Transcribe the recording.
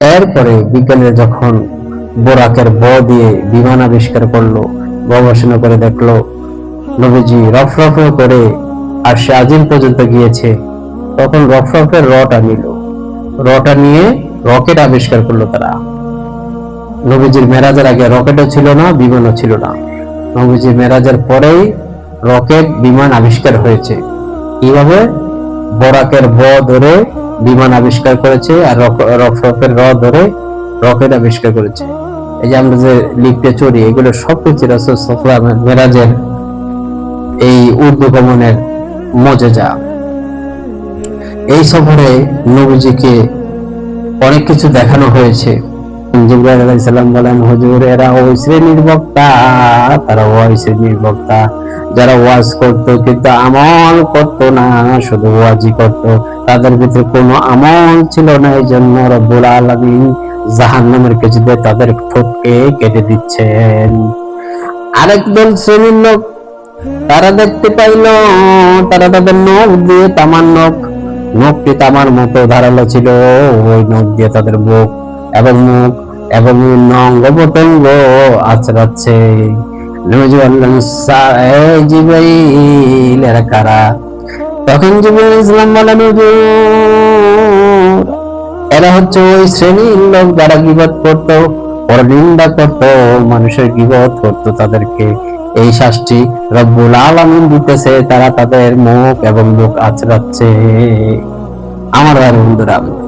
এরপরে বিজ্ঞানীরা যখন বোরাকের ব দিয়ে বিমান আবিষ্কার করল গবেষণা করে দেখল, নবীজি রফরফ করে আর সে আজিম পর্যন্ত গিয়েছে, তখন রফরফের রটা নিল। রটা নিয়ে রকেট আবিষ্কার করল তারা। নবীজির মেরাজের আগে রকেটও ছিল না, বিমানও ছিল না। নবীজির মেরাজের পরেই রকেট বিমান আবিষ্কার হয়েছে। কীভাবে বরাকের ব ধরে বিমান আবিষ্কার করেছে আর রক- র ধরে রকেট আবিষ্কার করেছে। এই যে আমরা যে লিখতে চড়ি, এগুলো সবকিছু রাসূল সাল্লাল্লাহু আলাইহি মেরাজের এই গমনের যা এই সফরে নবীজিকে অনেক কিছু দেখানো হয়েছে। জিব্রাইল বলেন, হুজুর, এরা ওই শ্রেণির বক্তা তারা ওই শ্রেণির বক্তা যারা ওয়াজ করতো কিন্তু আমল করতো না, শুধু ওয়াজই করতো। তাদের ভিতরে কোনো আমল ছিল না এই জন্য রব্বুল কিছুতে তাদের কেটে দিচ্ছেন। আরেক দল শ্রেণির লোক, তারা দেখতে পাইল, তারা তাদের নখ দিয়ে তামার নখ, নখটি তামার মতো ধারালো ছিল, ওই নখ দিয়ে তাদের বুক এবং মুখ এবং প্রত্যঙ্গ আচরাচ্ছে নবীজি বললেন "সা- এই জিবরাইল এরা কারা? তখন ইসলাম বলেন এরা হচ্ছে ওই শ্রেণির লোক যারা গিবত করত পরনিন্দা করত, মানুষের গিবত করত তাদেরকে। এই শাস্তি রব্বুল আলামিন দিতেছে, তারা তাদের মুখ এবং মুখ আচরাচ্ছে আমার বন্ধুরা